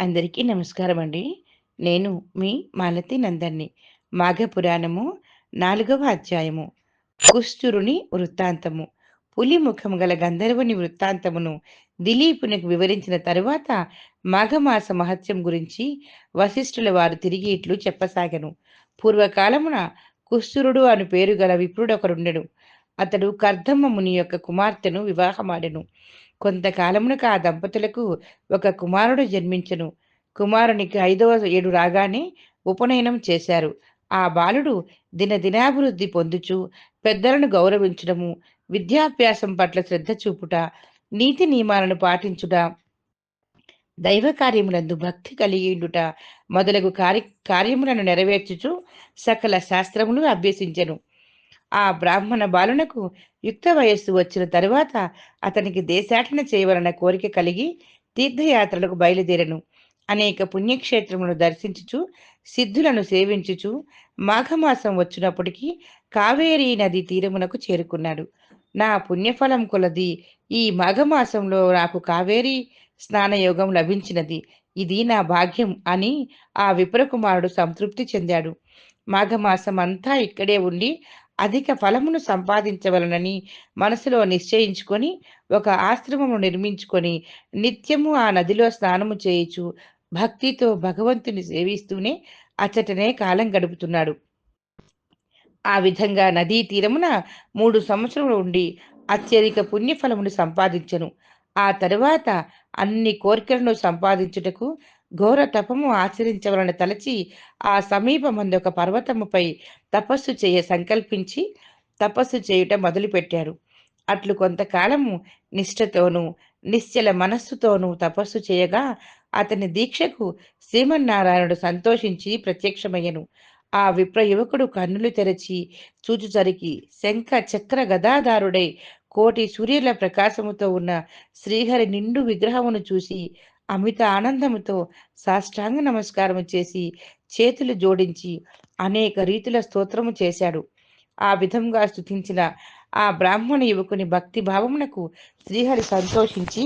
అందరికీ నమస్కారం అండి. నేను మీ మాలతి నందన్‌ని. మాఘపురాణము నాలుగవ అధ్యాయము. కుస్తురుని వృత్తాంతము. పులి ముఖము గల గంధర్వుని వృత్తాంతమును దిలీపునికి వివరించిన తరువాత మాఘమాస మహత్యం గురించి వశిష్ఠుల వారు తిరిగి ఇట్లు చెప్పసాగను పూర్వకాలమున కుస్తురుడు అను పేరు గల విప్రుడొకరుండెను అతడు కర్ధమ్మ ముని యొక్క కుమార్తెను వివాహమాడెను. కొంతకాలమునకు ఆ దంపతులకు ఒక కుమారుడు జన్మించెను. కుమారునికి ఐదవ ఏడు రాగానే ఉపనయనం చేశారు. ఆ బాలుడు దినదినాభివృద్ధి పొందుచు పెద్దలను గౌరవించడము, విద్యాభ్యాసం పట్ల శ్రద్ధ చూపుట, నీతి నియమాలను పాటించుట, దైవ కార్యములందు భక్తి కలిగియుండుట మొదలగు కార్య కార్యములను నెరవేర్చుచు సకల శాస్త్రములు అభ్యసించెను. ఆ బ్రాహ్మణ బాలునకు యుక్త వయస్సు వచ్చిన తరువాత అతనికి దేశాటన చేయవలన కోరిక కలిగి తీర్థయాత్రలకు బయలుదేరను అనేక పుణ్యక్షేత్రములను దర్శించుచు సిద్ధులను సేవించుచు మాఘమాసం వచ్చినప్పటికీ కావేరీ నది తీరమునకు చేరుకున్నాడు. నా పుణ్యఫలం కొలది ఈ మాఘమాసంలో నాకు కావేరీ స్నానయోగం లభించినది. ఇది నా భాగ్యం అని ఆ విప్రకుమారుడు సంతృప్తి చెందాడు. మాఘమాసం అంతా ఇక్కడే ఉండి అధిక ఫలమును సంపాదించవలనని మనసులో నిశ్చయించుకొని ఒక ఆశ్రమము నిర్మించుకొని నిత్యము ఆ నదిలో స్నానము చేయుచు భక్తితో భగవంతుని సేవిస్తూనే అచ్చటనే కాలం గడుపుతున్నాడు. ఆ విధంగా నదీ తీరమున మూడు సంవత్సరములు ఉండి అత్యధిక పుణ్యఫలమును సంపాదించెను. ఆ తరువాత అన్ని కోరికలను సంపాదించుటకు ఘోర తపము ఆచరించవలన తలచి ఆ సమీపమందొక పర్వతముపై తపస్సు చేయ సంకల్పించి తపస్సు చేయుట మొదలుపెట్టారు అట్లు కొంతకాలము నిష్ఠతోనూ, నిశ్చల మనస్సుతోనూ తపస్సు చేయగా అతని దీక్షకు శ్రీమన్నారాయణుడు సంతోషించి ప్రత్యక్షమయ్యను. ఆ విప్ర యువకుడు కన్నులు తెరచి చూచుచరికి శంఖ చక్ర గదాధారుడై కోటి సూర్యుల ప్రకాశముతో ఉన్న శ్రీహరి నిండు విగ్రహమును చూసి అమిత ఆనందముతో సాష్టాంగ నమస్కారము చేసి చేతులు జోడించి అనేక రీతుల స్తోత్రము చేశాడు. ఆ విధంగా స్తుతించిన ఆ బ్రాహ్మణ యువకుని భక్తి భావమునకు శ్రీహరి సంతోషించి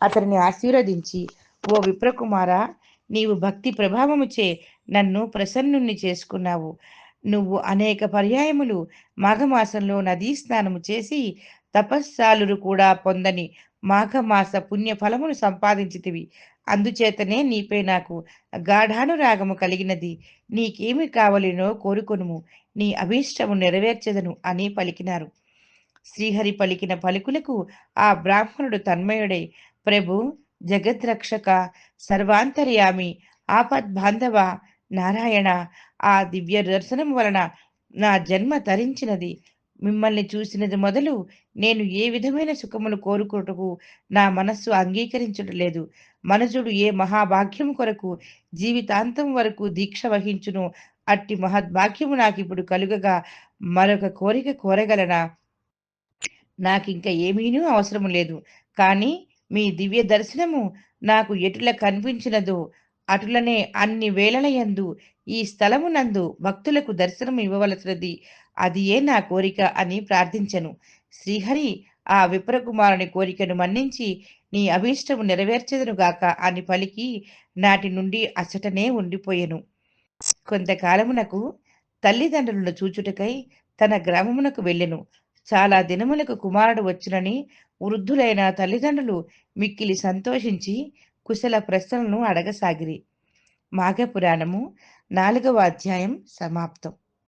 అతనిని ఆశీర్వదించి ఓ విప్రకుమారా నీవు భక్తి ప్రభావముచే నన్ను ప్రసన్నుణ్ణి చేసుకున్నావు. నువ్వు అనేక పర్యాయములు మాఘమాసంలో నదీ స్నానము చేసి తపస్సాలురు కూడా పొందని మాఘమాస పుణ్య ఫలమును సంపాదించితివి. అందుచేతనే నీపై నాకు గాఢానురాగము కలిగినది. నీకేమి కావలినో కోరుకొనుము. నీ అభీష్టము నెరవేర్చెదను అని పలికినారు. శ్రీహరి పలికిన పలుకులకు ఆ బ్రాహ్మణుడు తన్మయుడై ప్రభు జగద్రక్షక సర్వాంతర్యామి ఆపద్బాంధవ నారాయణ ఆ దివ్య దర్శనం వలన నా జన్మ తరించినది. మిమ్మల్ని చూసినది మొదలు నేను ఏ విధమైన సుఖమును కోరుకుంటూ నా మనస్సు అంగీకరించుటలేదు. మనుషుడు ఏ మహాభాగ్యం కొరకు జీవితాంతం వరకు దీక్ష వహించును అట్టి మహద్భాగ్యము నాకిప్పుడు కలుగగా మరొక కోరిక కోరగలనా? నాకింక ఏమీనూ అవసరము లేదు. కానీ మీ దివ్య దర్శనము నాకు ఎటుల కనిపించినదో అటులనే అన్ని వేళలయందు ఈ స్థలమునందు భక్తులకు దర్శనం ఇవ్వవలసినది అది ఏ నా కోరిక అని ప్రార్థించను శ్రీహరి ఆ విప్రకుమారుని కోరికను మన్నించి నీ అభీష్టము నెరవేర్చెదను గాక అని పలికి నాటి నుండి అచ్చటనే ఉండిపోయెను. కొంతకాలమునకు తల్లిదండ్రులను చూచుటకై తన గ్రామమునకు వెళ్ళెను. చాలా దినములకు కుమారుడు వచ్చునని వృద్ధులైన తల్లిదండ్రులు మిక్కిలి సంతోషించి కుశల ప్రశ్నలను అడగసాగిరి. మాఘపురాణము నాలుగవ అధ్యాయం సమాప్తం.